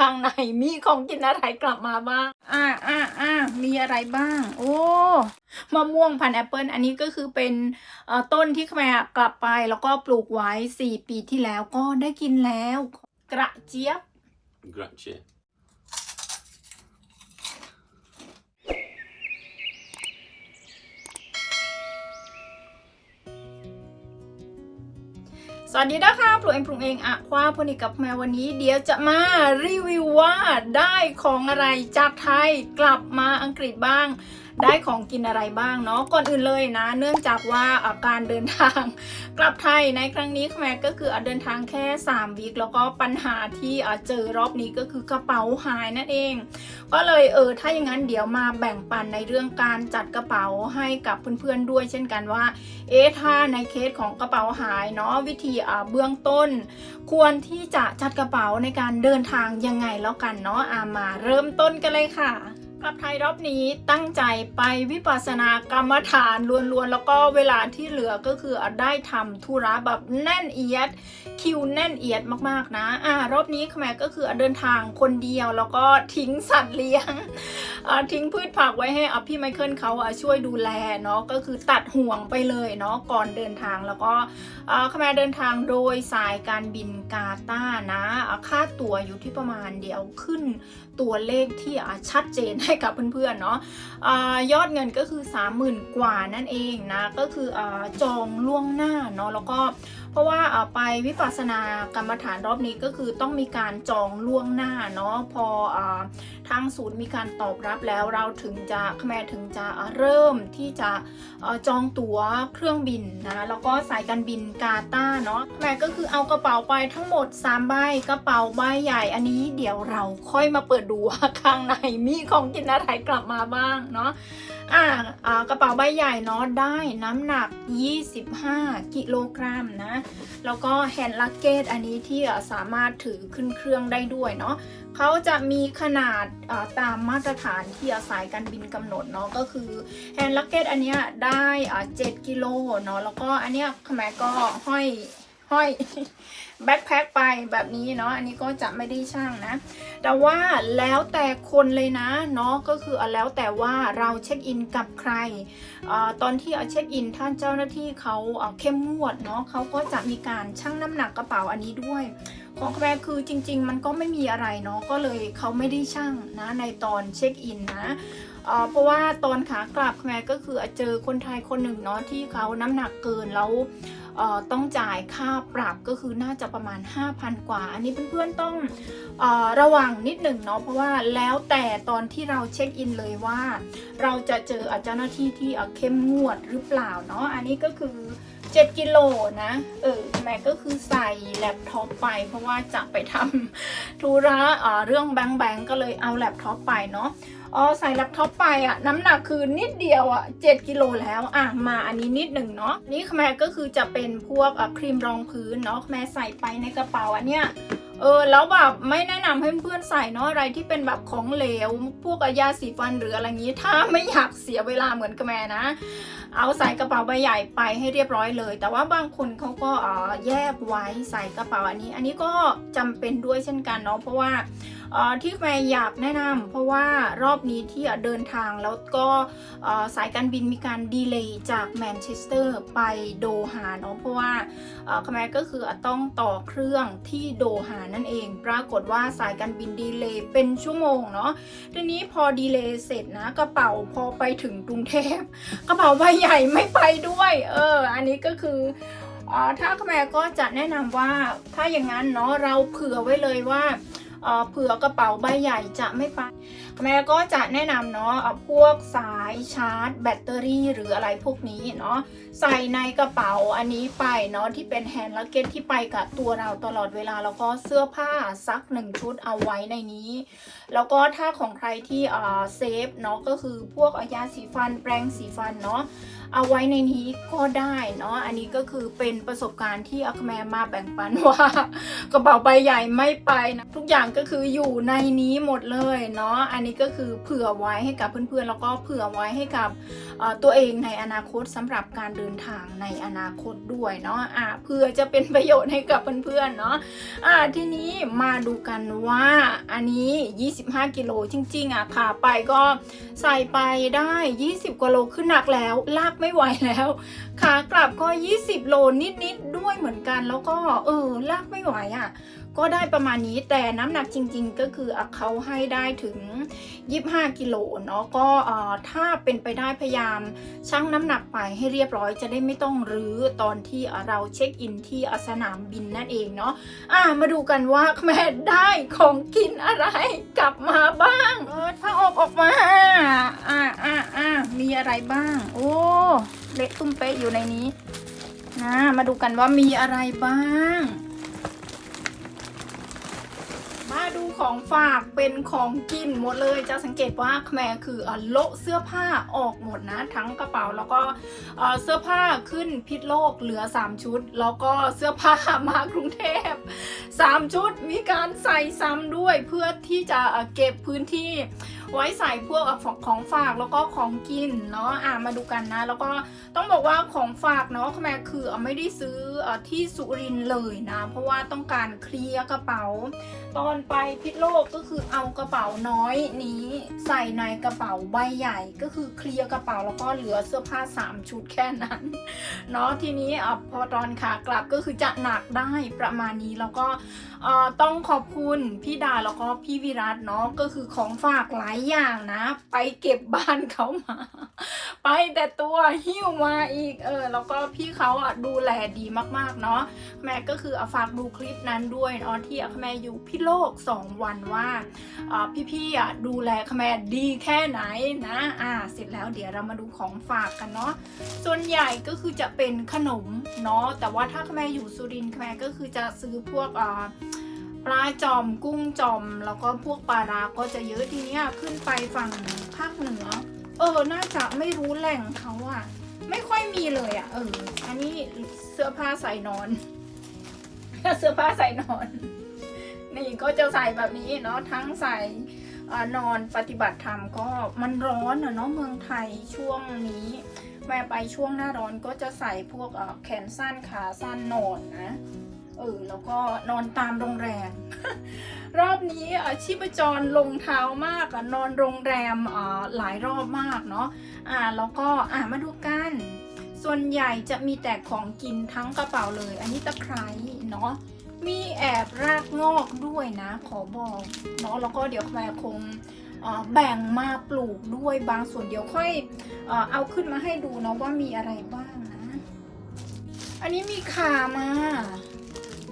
ข้างในมีของกินอะไรกลับมาบ้าง อ่าอ่าอ่ามีอะไรบ้าง โอ้มะม่วงพันธุ์แอปเปิลอันนี้ก็คือเป็นเอ่อต้นที่แม่กลับไปแล้วก็ปลูกไว้ 4 ปีที่แล้วก็ได้กินแล้ว กระเจี๊ยบ Grazie. สวัสดีนะคะปลูกเองปลูกเองอะคว้าพนิกกับแมววันนี้ เดี๋ยวจะมารีวิวว่าได้ของอะไรจากไทยกลับมาอังกฤษบ้าง ได้ของกินอะไรบ้างเนาะก่อนอื่นเลยนะ เนื่องจากว่าอะการเดินทางกลับไทยในครั้งนี้แม่ก็คือเดินทางแค่ 3วีคแล้วก็ปัญหาที่เจอรอบนี้ก็คือกระเป๋าหายนั่นเอง ก็เลยเออถ้าอย่างนั้นเดี๋ยวมาแบ่งปันในเรื่องการจัดกระเป๋าให้กับเพื่อนๆด้วย เช่นกันว่า เอ๊ะถ้าในเคสของกระเป๋าหายเนาะวิธีเบื้องต้น ควรที่จะจัดกระเป๋าในการเดินทางยังไงแล้วกันเนาะอามาเริ่มต้นกันเลยค่ะ กลับไทยรอบนี้ตั้งใจไปวิปัสสนากรรมฐานล้วนๆ แล้วก็เวลาที่เหลือก็คือได้ทำธุระแบบแน่นเอียด คิวแน่นเอียดมากๆนะอ่ารอบนี้ขแม่ก็คือเดินทางคนเดียวแล้วก็ทิ้งสัตว์เลี้ยงทิ้งพืชผักไว้ให้อะพี่ไมเคิลเขาช่วยดูแลเนาะก็คือตัดห่วงไปเลยเนาะก่อนเดินทางแล้วก็อ่าขแมเดินทางโดยสายการบินกาตานะค่าตั๋วอยู่ที่ประมาณเดี๋ยวขึ้นตัวเลขที่ชัดเจนให้กับเพื่อนๆเนาะยอดเงินก็คือ 30,000 กว่านั่นเองนะ ก็คือจองล่วงหน้าเนาะแล้วก็เพราะว่าไปวิปัสสนากรรมฐานรอบนี้ก็คือต้องมีการจองล่วงหน้าเนาะพอทางศูนย์มีการตอบรับแล้วเราถึงจะแม่ถึงจะเริ่มที่จะจองตั๋วเครื่องบินนะแล้วก็สายการบินกาตาเนาะแม่ก็คือเอากระเป๋าไปทั้งหมด3ใบกระเป๋าใบใหญ่อันนี้เดี๋ยวเราค่อยมาเปิดดูว่าข้างในมีของกินอะไรกลับมาบ้างเนาะ อ่าอ่ากระเป๋าใบใหญ่เนาะได้น้ำหนัก 25 กิโลกรัมนะ แล้วก็แฮนด์ลักเกตอันนี้ที่สามารถถือขึ้นเครื่องได้ด้วยเนาะเขาจะมีขนาดาตามมาตรฐานที่สายการบินกำหนดเนาะก็คือแฮนด์ลักเกตอันนี้ได้ 7 กิโลเนาะแล้วก็อันเนี้ยขมก็ห้อย ห้อยแบ็คแพ็คไปแบบนี้เนาะอันนี้ก็จะไม่ได้ช่างนะ แต่ว่าแล้วแต่คนเลยนะเนาะก็คือแล้วแต่ว่าเราเช็คอินกับใครอตอนที่เอาเช็คอินท่านเจ้าหน้าที่เขาอะเข้มงวดเนาะเขาก็จะมีการชั่งน้ำหนักกระเป๋าอันนี้ด้วย ของแกคือจริง ๆ มันก็ไม่มีอะไรเนาะก็เลยเขาไม่ได้ชั่งนะในตอนเช็คอินนะเพราะว่าตอนขากลับแม่ก็คือเจอคนไทยคนหนึ่งเนาะที่เขาน้ำหนักเกินแล้ว ต้องจ่ายค่าปรับก็คือน่าจะประมาณ 5,000 กว่า อันนี้เพื่อนๆต้องออระวังนิดหนึ่งเนาะเพราะว่าแล้วแต่ตอนที่เราเช็คอินเลยว่า เราจะเจอเจ้าหน้าที่ที่เเข้มงวดหรือเปล่าเนาะอันนี้ก็คือ7กิโลนะ เออแม่ก็คือใส่แล็ปท็อปไป เพราะว่าจะไปทำธุระเเรื่องแบงค์แบงก์ก็เลยเอาแล็ปท็อปไปเนาะ อ๋อใส่แล็ปท็อปไปอะน้ำหนักคือนิดเดียวอะ7กิโลแล้วอะมาอันนี้นิดหนึ่งเนาะนี่แม่ก็คือจะเป็นพวกครีมรองพื้นเนาะแม่ใส่ไปในกระเป๋าอันเนี้ยเออแล้วแบบไม่แนะนำให้เพื่อนใส่เนาะอะไรที่เป็นแบบของเหลว พวกยาสีฟันหรืออะไรงี้ ถ้าไม่อยากเสียเวลาเหมือนกับแม่นะ เอาใส่กระเป๋าใบใหญ่ไปให้เรียบร้อยเลย แต่ว่าบางคนเขาก็อ่อแยกไว้ใส่กระเป๋าอันนี้ อันนี้ก็จำเป็นด้วยเช่นกันเนาะเพราะว่า ที่แม่อยากแนะนำเพราะว่ารอบนี้ที่เดินทางแล้วก็สายการบินมีการดีเลย์จากแมนเชสเตอร์ไปโดฮาเนาะเพราะว่าเอ่อคแมก็คือต้องต่อเครื่องที่โดฮานั่นเอง ปรากฏว่าสายการบินดีเลย์เป็นชั่วโมงเนาะทีนี้พอดีเลย์เสร็จนะกระเป๋าพอไปถึงกรุงเทพกระเป๋าใบใหญ่ไม่ไปด้วยเอออันนี้ก็คืออ่อถ้าแม่ก็จะแนะนำว่าถ้าอย่างนั้นเนาะเราเผื่อไว้เลยว่า เออเผื่อกระเป๋าใบใหญ่จะไม่ไปแม่ก็จะแนะนำเนาะเอาพวกสายชาร์จ แบตเตอรี่หรืออะไรพวกนี้เนาะใส่ในกระเป๋าอันนี้ไปเนาะที่เป็นแฮนด์ลักเก็ตที่ไปกับตัวเราตลอดเวลาแล้วก็เสื้อผ้าซักหนึ่งชุดเอาไว้ในนี้ แล้วก็ถ้าของใครที่เซฟเนาะก็คือพวกยาสีฟันแปรงสีฟันเนาะเอาไว้ในนี้ก็ได้เนาะอันนี้ก็คือเป็นประสบการณ์ที่อัคแมมาแบ่งปันว่ากระเป๋าใบใหญ่ไม่ไปนะทุกอย่างก็คืออยู่ในนี้หมดเลยเนาะอันนี้ก็คือเผื่อไว้ให้กับเพื่อนๆ แล้วก็เผื่อไว้ให้กับตัวเองในอนาคตสำหรับการเดินทางในอนาคตด้วยเนาะอะเพื่อจะเป็นประโยชน์ให้กับเพื่อนๆเนาะอะทีนี้มาดูกันว่าอันนี้25กิโลจริง ๆ อะขาไปก็ใส่ไปได้ 20กว่าโลขึ้นหนักแล้ว ลากไม่ไหวแล้ว ขากลับก็ 20 โลนิด ๆ ด้วยเหมือนกัน แล้วก็เออลากไม่ไหวอะ ก็ได้ประมาณนี้แต่น้ำหนักจริง ๆ ก็คืออเขาให้ได้ถึง 25 กิโลเนาะก็ถ้าเป็นไปได้พยายามชั่งน้ำหนักไปให้เรียบร้อยจะได้ไม่ต้องรื้อตอนที่เราเช็คอินที่สนามบินนั่นเองเนาะะมาดูกันว่าแม่ได้ของกินอะไรกลับมาบ้าง เออผ้าอบออกมาอะอะอะมีอะไรบ้าง โอ้เละตุ้มเป๊ะอยู่ในนี้นะมาดูกันว่ามีอะไรบ้าง มาดูของฝากเป็นของกินหมดเลยจะสังเกตว่าแม่คือโละเสื้อผ้าออกหมดนะ ทั้งกระเป๋าแล้วก็เสื้อผ้าขึ้นพิษโลกเหลือ 3 ชุด แล้วก็เสื้อผ้ามากรุงเทพ 3 ชุดมีการใส่ซ้ำด้วยเพื่อที่จะเก็บพื้นที่ ไว้ใส่พวกของฝากแล้วก็ของกินเนาะอะมาดูกันนะ แล้วก็ต้องบอกว่าของฝากเนาะแม่คือไม่ได้ซื้อที่สุรินเลยนะ เพราะว่าต้องการเคลียร์กระเป๋า ตอนไปพิษโลกก็คือเอากระเป๋าน้อยนี้ใส่ในกระเป๋าใบใหญ่ก็คือเคลียร์กระเป๋าแล้วก็เหลือเสื้อผ้า 3 ชุดแค่นั้นเนาะทีนี้อพอตอนขากลับก็คือจะหนักได้ประมาณนี้แล้วก็ต้องขอบคุณพี่ดาแล้วก็พี่วิรัตเนาะก็คือของฝากหลายอย่างนะ ไปเก็บบ้านเขามา ไปแต่ตัวหิ้วมาอีกเออแล้วก็พี่เขาอะดูแลดีมากๆเนาะแม่ก็คือเอาฝากดูคลิปนั้นด้วยเนาะที่แม่อยู่พี่โลก 2 วันว่าอ่าพี่ๆอะดูแลขแม่ดีแค่ไหนนะอ่าเสร็จแล้วเดี๋ยวเรามาดูของฝากกันเนาะส่วนใหญ่ก็คือจะเป็นขนมเนาะแต่ว่าถ้าขแม่อยู่สุรินทร์ขแม่ก็คือจะซื้อพวกอ่า ปลาจอมกุ้งจอม แล้วก็พวกปลาราก็จะเยอะทีเนี้ยขึ้นไปฝั่งภาคเหนือ เออ น่าจะไม่รู้แหล่งเขาอะไม่ค่อยมีเลยอะเออ อันนี้เสื้อผ้าใส่นอน เสื้อผ้าใส่นอน นี่ก็จะใส่แบบนี้เนาะทั้งใส่นอนปฏิบัติธรรมก็มันร้อนอะเนาะเมืองไทยช่วงนี้แม่ไปช่วงหน้าร้อนก็จะใส่พวกแขนสั้นขาสั้นนอนนะ เออแล้วก็นอนตามโรงแรม รอบนี้ชีพจรลงเท้ามากนอนโรงแรมหลายรอบมากเนาะอ่าแล้วก็อ่ามาดูกัน ส่วนใหญ่จะมีแต่ของกินทั้งกระเป๋าเลย อันนี้ตะไคร้เนาะมีแอบรากงอกด้วยนะ ขอบอกเนาะแล้วก็เดี๋ยวแม่คงเอ่อแบ่งมาปลูกด้วยบางส่วนเดี๋ยวค่อยเอาขึ้นมาให้ดูเนาะว่ามีอะไรบ้างนะ อันนี้มีขามา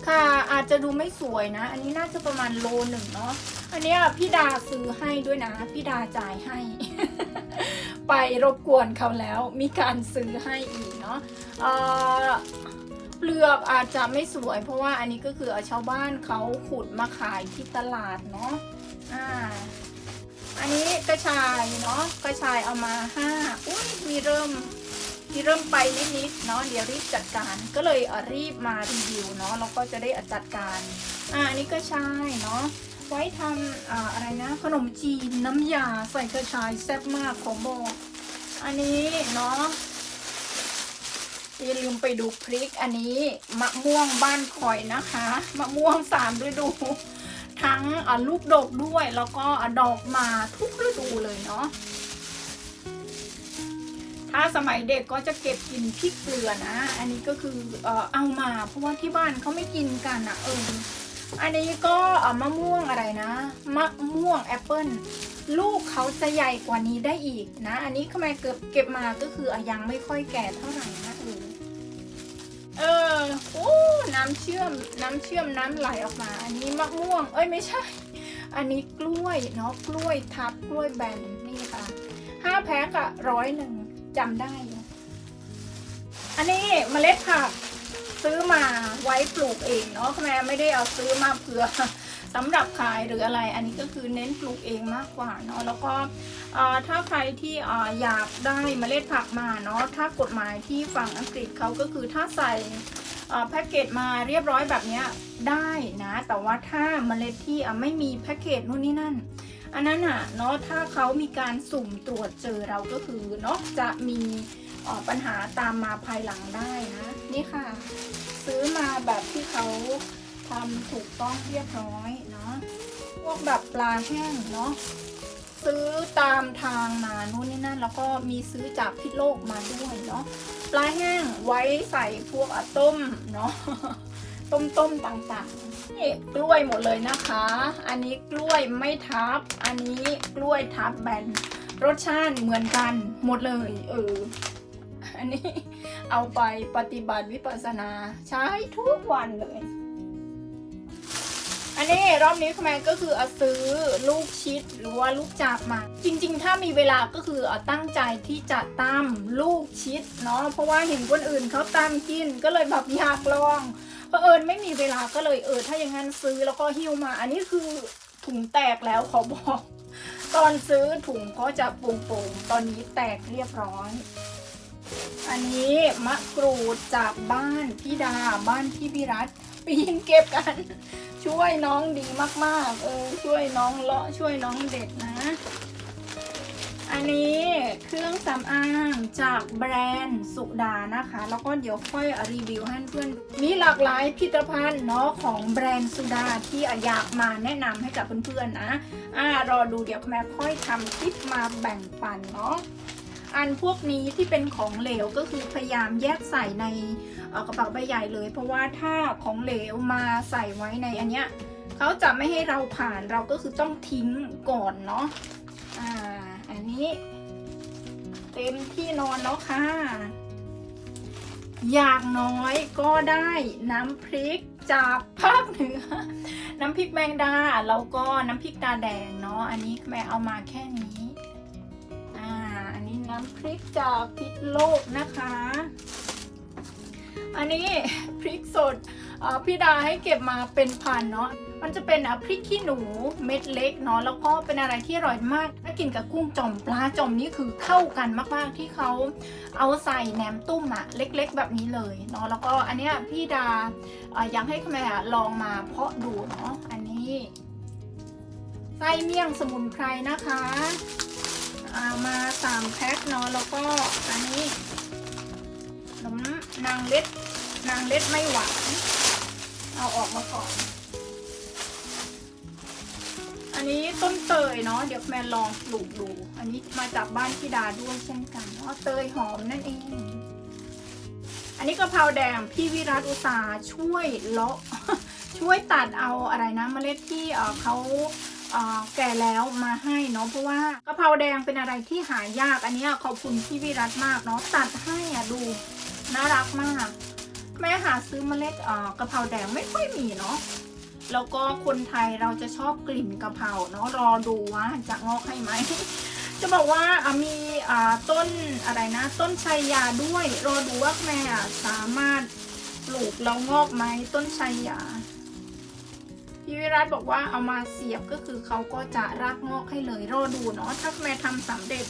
ค่ะอาจจะดูไม่สวยนะ อันนี้น่าจะประมาณโลหนึ่งเนาะอันนี้พี่ดาซื้อให้ด้วยนะพี่ดาจ่ายให้ ไปรบกวนเขาแล้วมีการซื้อให้อีกเนาะเอ่อเปลือกอาจจะไม่สวย เพราะว่าอันนี้ก็คือชาวบ้านเขาขุดมาขายที่ตลาดเนาะอ่าอันนี้กระชายเนาะกระชายเอามาห้าอุ้ยมีเริ่ม ที่เริ่มไปนิดๆเนาะเดี๋ยวรีบจัดการก็เลยอ่อรีบมารีวิวเนาะแล้วก็จะได้จัดการอ่านนี้ก็ใช่เนาะไว้ทำอ่าอะไรนะ ขนมจีนน้ำยาใส่กระชายแซ่บมากขอบอกอันนี้เนาะอย่าลืมไปดูพริกอันนี้มะม่วงบ้านคอยนะคะ มะม่วงสามฤดู ทั้งอ่าลูกดกด้วยแล้วก็ดอกมาทุกฤดูเลยเนาะ ถ้าสมัยเด็กก็จะเก็บกินพริกเกลือนะ อันนี้ก็คือเออเอามาเพราะว่าที่บ้านเขาไม่กินกันอะเออ อันนี้ก็เออมะม่วงอะไรนะ มะม่วงแอปเปิ้ลลูกเขาจะใหญ่กว่านี้ได้อีกนะ อันนี้ทำไมเก็บเก็บมาก็คืออยังไม่ค่อยแก่เท่าไหร่นะเออเออโอ้น้ำเชื่อมน้ำเชื่อมน้ำไหลออกมา อันนี้มะม่วง เอ้ยไม่ใช่ อันนี้กล้วยเนาะกล้วยทับกล้วยแบนนี่ค่ะห้าแพ็คอะร้อยหนึ่ง จำได้อันนี้เมล็ดผักซื้อมาไว้ปลูกเองเนาะแม่ไม่ได้เอาซื้อมาเผื่อสำหรับขายหรืออะไร อันนี้ก็คือเน้นปลูกเองมากกว่าเนาะแล้วก็ถ้าใครที่อยากได้เมล็ดผักมาเนาะถ้ากฎหมายที่ฝั่งอังกฤษเขาก็คือถ้าใส่แพ็กเกจมาเรียบร้อยแบบนี้ได้นะ แต่ว่าถ้าเมล็ดที่ไม่มีแพ็กเกจนู่นนี่นั่น อันนั้นอะเนาะถ้าเขามีการสุ่มตรวจเจอเราก็คือเนาะจะมีออปัญหาตามมาภายหลังได้นะ นี่ค่ะ ซื้อมาแบบที่เขาทำถูกต้องเรียบร้อยเนาะพวกแบบปลาแห้งเนาะซื้อตามทางมานู่นนี่นั่น แล้วก็มีซื้อจากพิษโลกมาด้วยเนาะปลาแห้งไว้ใส่พวกอะต้มเนาะ ต้มต้มๆต่างๆ นี่กล้วยหมดเลยนะคะ อันนี้กล้วยไม่ทับ อันนี้กล้วยทับแบน รสชาติเหมือนกันหมดเลย เออ อันนี้เอาไปปฏิบัติวิปัสสนาใช้ทุกวันเลย อันนี้รอบนี้คุณแม่ก็คือเอาซื้อลูกชิดหรือว่าลูกจากมา จริง ๆ ถ้ามีเวลาก็คือเอาตั้งใจที่จะตำลูกชิดเนาะเพราะว่าเห็นคนอื่นเขาตำกินก็เลยแบบอยากลอง เผอิญไม่มีเวลาก็เลยเออถ้าอย่างนั้นซื้อแล้วก็หิ้วมา อันนี้คือถุงแตกแล้วขอบอก ตอนซื้อถุงก็จะโป่งๆตอนนี้แตกเรียบร้อยอันนี้มะกรูดจากบ้านพี่ดาบ้านพี่พิรัตปีนเก็บกัน ช่วยน้องดีมากๆ เออช่วยน้องเลาะช่วยน้องเด็ดนะ อันนี้เครื่องสำอางจากแบรนด์สุดานะคะ แล้วก็เดี๋ยวค่อยรีวิวให้เพื่อนมีหลากหลายผลิตภัณฑ์เนาะของแบรนด์สุดาที่อยากมาแนะนำให้กับเพื่อนๆนะอ่ารอดูเดี๋ยวแม่ค่อยทำคลิปมาแบ่งปันเนาะอันพวกนี้ที่เป็นของเหลวก็คือพยายามแยกใส่ในกระเป๋าใบใหญ่เลย เพราะว่าถ้าของเหลวมาใส่ไว้ในอันเนี้ยเขาจะไม่ให้เราผ่านเราก็คือต้องทิ้งก่อนเนาะ นี้ เต็มที่นอนแล้วค่ะ อย่างน้อยก็ได้น้ำพริกจากภาคเหนือ น้ำพริกแมงดาแล้วก็น้ำพริกตาแดงเนาะอันนี้แม่เอามาแค่นี้อ่าอันนี้น้ำพริกจากพิษโลกนะคะ อันนี้พริกสดพี่ดาให้เก็บมาเป็นพันเนาะ มันจะเป็นอะพริกขี้หนูเม็ดเล็กเนาะแล้วก็เป็นอะไรที่อร่อยมาก ถ้ากินกับกุ้งจ่อมปลาจ่อมนี่คือเข้ากันมากๆที่เขาเอาใส่แหนมตุ้มอะเล็ก ๆ แบบนี้เลยเนาะแล้วก็อันเนี้ยพี่ดาออยากให้คุณแม่ลองมาเพาะดูเนาะอันนี้ไส้เมี่ยงสมุนไพรนะคะามาสามแพ็คเนาะแล้วก็อันนี้ขนมนางเล็ดนางเล็ดไม่หวานเอาออกมาก่อน อันนี้ต้นเตยเนาะเดี๋ยวแม่ลองปลูกดู อันนี้มาจากบ้านพี่ดาด้วยเช่นกันเนาะเตยหอมนั่นเอง อันนี้กะเพราแดงพี่วิรัตอุตสาช่วยเลาะช่วยตัดเอาอะไรนะเมล็ดที่เขาแก่แล้วมาให้เนาะเพราะว่ากะเพราแดงเป็นอะไรที่หายากอันเนี้ยขอบคุณพี่วิรัตมากเนาะตัดให้อะดูน่ารักมาก แม่หาซื้อเมล็ดกะเพราแดงไม่ค่อยมีเนาะ แล้วก็คนไทยเราจะชอบกลิ่นกะเพราเนาะรอดูว่าจะงอกให้ไหม จะบอกว่าอะมีต้นอะไรนะ ต้นชัยยาด้วย รอดูว่าแม่อะสามารถปลูกแล้วงอกไหมต้นชัยยาพี่วิรัตบอกว่าเอามาเสียบก็คือเขาก็จะรากงอกให้เลยรอดูเนาะถ้าแม่ทำสำเร็จ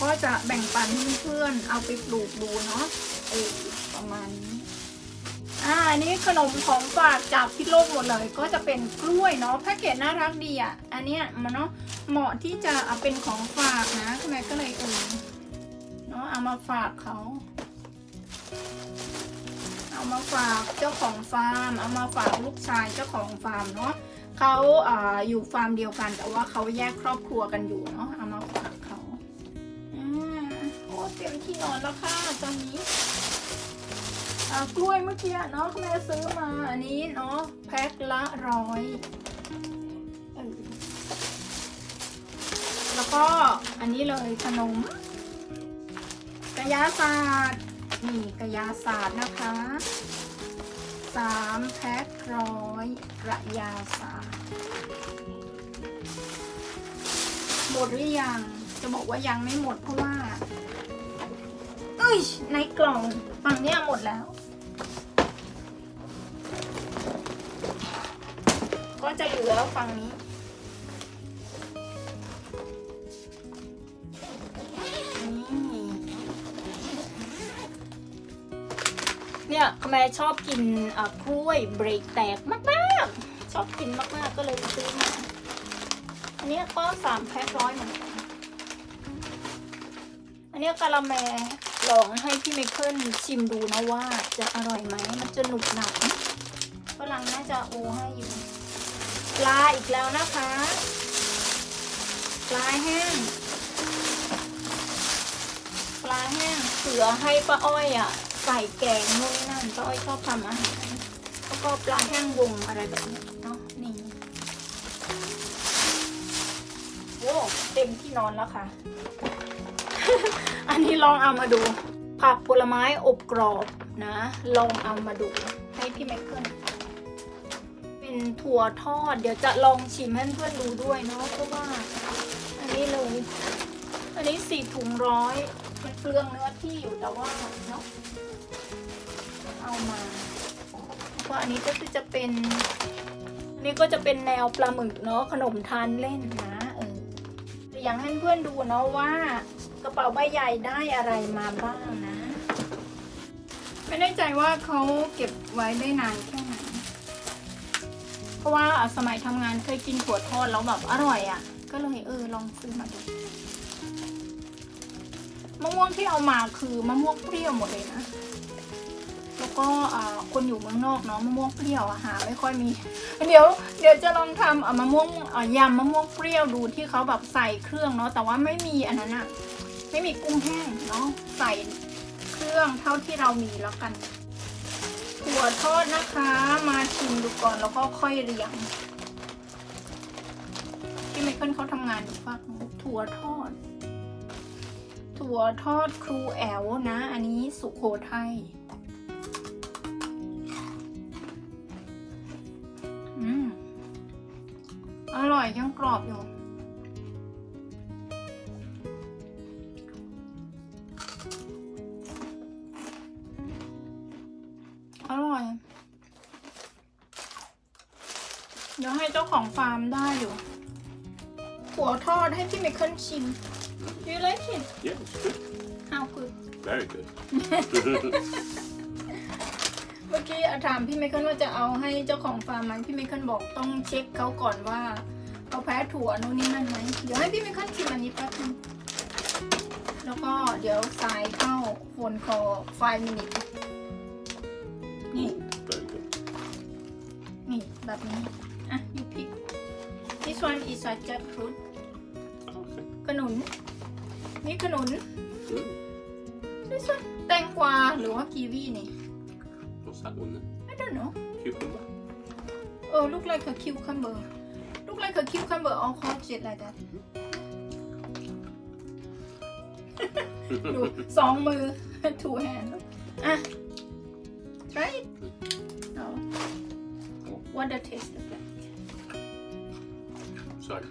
ก็จะแบ่งปันเพื่อนๆเอาไปปลูกดูเนาะเออประมาณนี้ อ่าอันนี้ขนมของฝากจากพิษโลกหมดเลย ก็จะเป็นกล้วยเนาะแพ็กเกจน่ารักดีอะ อันเนี้ยมันเนาะเหมาะที่จะเอาเป็นของฝากนะแม่ก็เลยเออเนาะเอามาฝากเขาเอามาฝากเจ้าของฟาร์ม เอามาฝากลูกชายเจ้าของฟาร์มเนาะเขาอ่าอยู่ฟาร์มเดียวกัน แต่ว่าเขาแยกครอบครัวกันอยู่เนาะเอามาฝากเขาอ่าโอ้เต็มที่นอนแล้วค่ะตอนนี้ อ่ากล้วยเมื่อกี้เนาะแม่ซื้อมาอันนี้เนาะแพ็คละร้อยแล้วก็อันนี้เลยขนมกระยาศาสตร์นี่กระยาศาสตร์นะคะสามแพ็คร้อยกระยาศาสตร์หมดหรือยังจะบอกว่ายังไม่หมดเพราะว่าเอ้ยในกล่องฝั่งเนี้ยหมดแล้ว ก็จะเหลือฝั่งนี้นี่เนี่ยแม่ชอบกินกล้วยเบรกแตกมากๆ ชอบกินมากๆก็เลยซื้อมา อันนี้ก็สามแพ็คร้อยเหมือนกัน อันนี้กะละแมลองให้พี่ไมเคิลชิมดูนะว่าจะอร่อยไหม มันจะหนุบหนับไหมฝรั่งน่าจะโอให้อยู่ ปลาอีกแล้วนะคะ ปลาแห้ง ปลาแห้งเสือให้ป้าอ้อยอะใส่แกงนู่นนั่นป้าอ้อยชอบทำอาหารแล้วก็ปลาแห้งวงอะไรแบบนี้เนาะนี่โอ้เต็มที่นอนแล้วค่ะ อันนี้ลองเอามาดูผักผลไม้อบกรอบนะ ลองเอามาดูให้พี่แมเคิล ถั่วทอด เดี๋ยวจะลองชิมให้เพื่อนดูด้วยเนาะเพราะว่า อันนี้เลยอันนี้สี่ถุงร้อยมันเปลืองเนื้อที่อยู่แต่ว่าเนาะเอามาเพราะอันนี้ก็คือจะเป็นอันนี้ก็จะเป็นแนวปลาหมึกเนาะขนมทานเล่นนะเอออยากให้เพื่อนดูเนาะว่ากระเป๋าใบใหญ่ได้อะไรมาบ้างนะ ไม่แน่ใจว่าเขาเก็บไว้ได้นานแค่ ราะว่าสมัยทำงานเคยกินถั่วทอดแล้วแบบอร่อยอะ่ะ ก็เลยเออลองซื้อมาดูมะม่วงที่เอามาคือมะม่วงเปรี้ยวหมดเลยนะ แล้วก็คนอยู่เมืองนอกเนาะมะม่วงเปรี้ยวอะหาไม่ค่อยมี เดี๋ยวเดี๋ยวจะลองทำมะม่วงยำมะม่วงเปรี้ยวดูที่เขาแบบใส่เครื่องเนาะแต่ว่าไม่มีอันนั้นอะไม่มีกุ้งแห้งเนาะใส่เครื่องเท่าที่เรามีแล้วกัน ถั่วทอดนะคะ มาชิมดูก่อนแล้วก็ค่อยเรียงพี่ไมเคิลเขาทำงานอยู่ฝากนู้นถั่วทอด ถั่วทอดครูแอลนะ อันนี้สุโขทัยอืมอร่อยยังกรอบอยู่ ฟาร์มได้อยู่ หัวทอดให้พี่ไมเคิลชิม Do you like it? Yeah, it's good. How good? Very good. เมื่อกี้ถามพี่ไมเคิลว่าจะเอาให้เจ้าของฟาร์มไหมพี่ไมเคิลบอกต้องเช็คเขาก่อนว่าเขาแพ้ถั่วนู่นนี่นั่นไหมเดี๋ยวให้พี่ไมเคิลชิมอันนี้แป๊บนึงแล้วก็เดี๋ยวสายเข้าโฟนคอไฟมินินี่ Very good. นี่แบบนี้ อะยูพิก this one is a jackfruit Okay. ขนุน นี่ขนุน Mm. this one แตงกวาหรือว่ากีวีนี่ What's that one then? I don't know Cucumber? Oh, look like a cucumber. Look like a cucumber or cut it like that. ดูสองมือ two hand อะ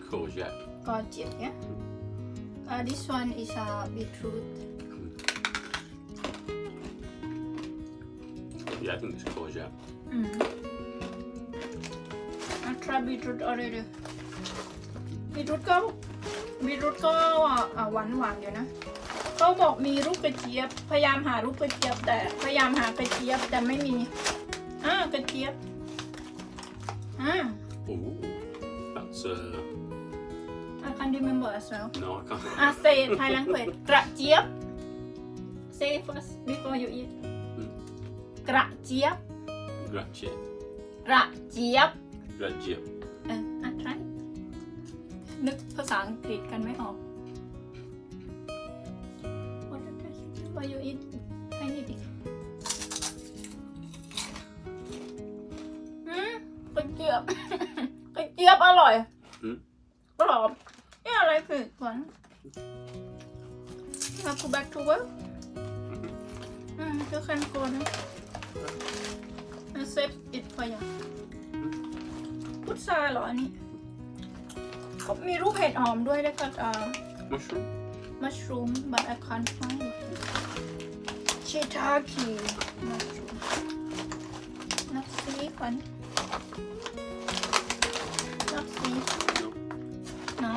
It's like courgette. got it yeah uh, this one is a beetroot Yeah, I think it's courgette. mm. I try beetroot already beetroot ก็ beetroot ก็อ่าหวานหวานๆอยู่นะเขาบอกมีลูกกระเจี๊ยบ พยายามหาลูกกระเจี๊ยบ แต่พยายามหากระเจี๊ยบแต่ไม่มีอ่ากระเจี๊ยบอ่า Ooh, that's uh. I can't remember as well No, I can't. อะ say Thai language กระเจี๊ยบ say first before you eat กระเจี๊ยบ Grazie. กระเจี๊ยบ Grazie. เอออะ try นึกภาษาอังกฤษกันไม่ออก What the heck before you eat tiny bit อืมกระเจี๊ยบ กระเจี๊ยบอร่อยอืมกรอบ นี่อะไรผิดก่อน Have to back to work อืมก็คันโกนนะเซฟอิดพอยังพุทราเหรออันนี้เขามีรูปเห็ดหอมด้วยแล้วก็อ่า Mushroom? mushroom but I can't find it shiitake mushroom นักซีก่อนนักซี No. เนา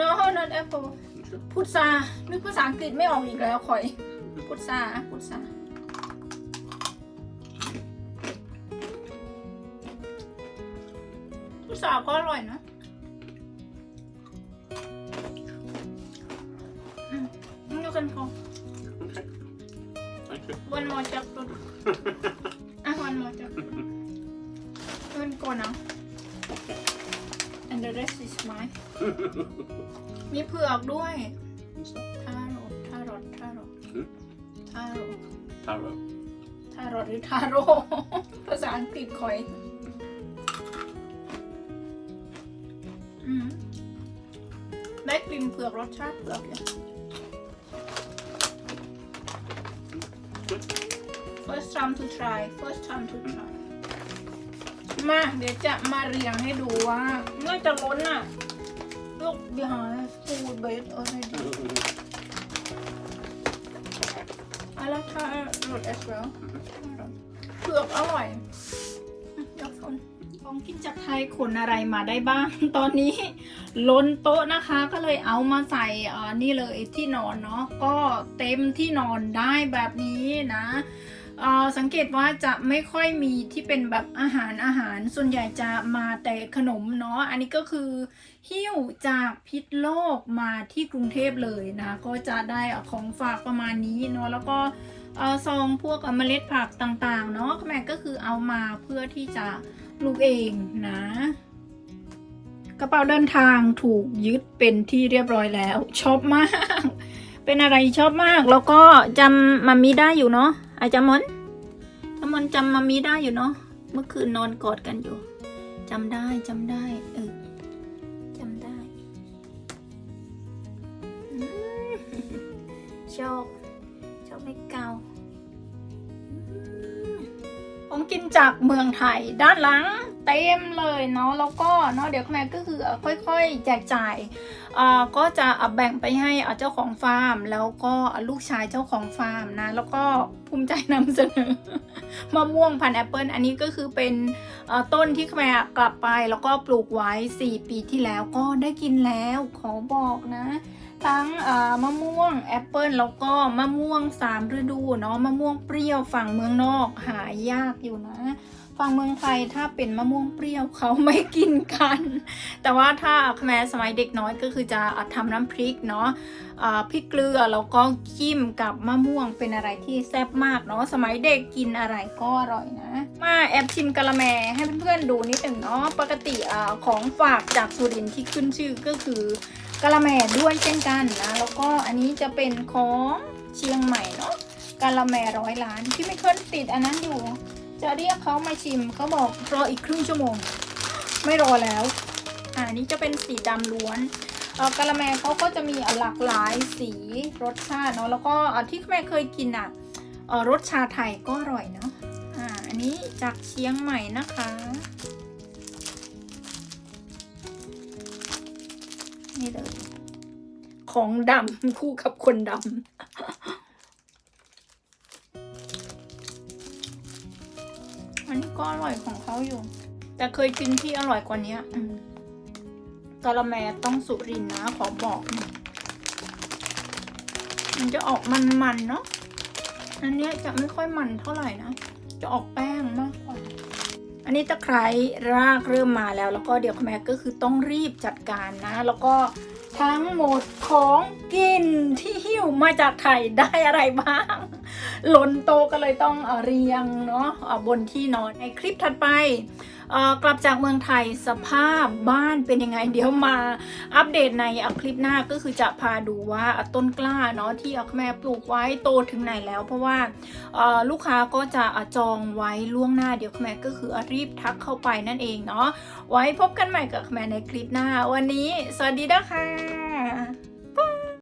no not apple Sure. พุทรานึกภาษาอังกฤษไม่ออกอีกแล้วคอยพุทราอะพุทราสาวก็อร่อยนะอืมนี่กันพอ Okay. Thank you. one more jackfruit rest is mine มีเผือกด้วย What's that? ทารอททารอททารอ Hmm? ทารอ Taro. ทารอหรือทาโร่ ภาษาอังกฤษคอยอืมได้กลิ่นเผือกรสชาติเผือกอยู่ Good. first time to try first time to try มา เดี๋ยวจะมาเรียงให้ดูว่าน่าจะล้นอะ look behind food bed already I like carrot as well เผือกอร่อยอืมเดี๋ยวคนของกินจากไทยขนอะไรมาได้บ้าง ตอนนี้ล้นโต๊ะนะคะก็เลยเอามาใส่เอ่อนี่เลยที่นอนเนาะก็เต็มที่นอนได้แบบนี้นะเอ่อ สังเกตว่าจะไม่ค่อยมีที่เป็นแบบอาหารอาหารส่วนใหญ่จะมาแต่ขนมเนาะอันนี้ก็คือ หิ้วจากพิษโลกมาที่กรุงเทพเลยนะก็จะได้ของฝากประมาณนี้เนาะแล้วก็ซองพวกเมล็ดผักต่างๆเนาะแม่ก็คือเอามาเพื่อที่จะปลูกเองนะ กระเป๋าเดินทางถูกยึดเป็นที่เรียบร้อยแล้วชอบมาก เป็นอะไรชอบมากแล้วก็จำมามีได้อยู่เนาะ อาจารย์มอนจำมอนจำมามีได้อยู่เนาะ เมื่อคืนนอนกอดกันอยู่จำได้จำได้เออจำได้ชอบชอบไม่เกาของกินจากเมืองไทยด้านหลังเต็มเลยเนาะแล้วก็เนาะเดี๋ยวแม่ก็คือค่อยๆ แจกจ่าย ก็จะเอาแบ่งไปให้เจ้าของฟาร์ม แล้วก็ลูกชายเจ้าของฟาร์มนะ แล้วก็ภูมิใจนำเสนอมะม่วงพันแอปเปิลอันนี้ก็คือเป็นต้นที่แม่กลับไปแล้วก็ปลูกไว้ 4 ปีที่แล้วก็ได้กินแล้วขอบอกนะ ทั้งมะม่วงแอปเปิลแล้วก็มะม่วงสามฤดูเนาะมะม่วงเปรี้ยวฝั่งเมืองนอกหายากอยู่นะ ฝั่งเมืองไทยถ้าเป็นมะม่วงเปรี้ยวเขาไม่กินกัน แต่ว่าถ้าแม่สมัยเด็กน้อยก็คือจะทำน้ำพริกเนาะพริกเกลือแล้วก็จิ้มกับมะม่วงเป็นอะไรที่แซ่บมากเนาะสมัยเด็กกินอะไรก็อร่อยนะ มาแอบชิมกะละแมให้เพื่อนๆดูนิดหนึ่งเนาะปกติอของฝากจากสุรินที่ขึ้นชื่อก็คือกะละแมด้วยเช่นกันนะแล้วก็อันนี้จะเป็นของเชียงใหม่เนาะกะละแมร้อยล้านที่ไม่เคยติดอันนั้นอยู่ จะเรียกเขามาชิมเขาบอกรออีกครึ่งชั่วโมง ไม่รอแล้วอ่านี่จะเป็นสีดำล้วนกะละแมเขาก็จะมีหลากหลายสีรสชาติเนาะแล้วก็ที่แม่เคยกินอะเอ่อรสชาไทยก็อร่อยเนาะอ่าอันนี้จากเชียงใหม่นะคะนี่เลยของดำคู่กับคนดำ อันนี้ก็อร่อยของเขาอยู่ แต่เคยกินที่อร่อยกว่านี้อืมกะละแมต้องสุรินทร์นะขอบอกหน่อยมันจะออกมันๆเนาะ อันเนี้ยจะไม่ค่อยมันเท่าไหร่นะ จะออกแป้งมากกว่า อันนี้ตะไคร้รากเริ่มมาแล้ว แล้วก็เดี๋ยวแม่ก็คือต้องรีบจัดการนะ แล้วก็ทั้งหมดของกินที่หิ้วมาจากไทยได้อะไรบ้าง ล้นโตก็เลยต้องเรียงเนาะบนที่นอนในคลิปถัดไปกลับจากเมืองไทยสภาพบ้านเป็นยังไง เดี๋ยวมาอัปเดตในคลิปหน้าก็คือจะพาดูว่าต้นกล้าเนาะที่แม่ปลูกไว้โตถึงไหนแล้ว เพราะว่าลูกค้าก็จะจองไว้ล่วงหน้าเดี๋ยวแม่ก็คือรีบทักเข้าไปนั่นเองเนาะไว้พบกันใหม่กับแม่ในคลิปหน้า วันนี้ สวัสดีนะคะ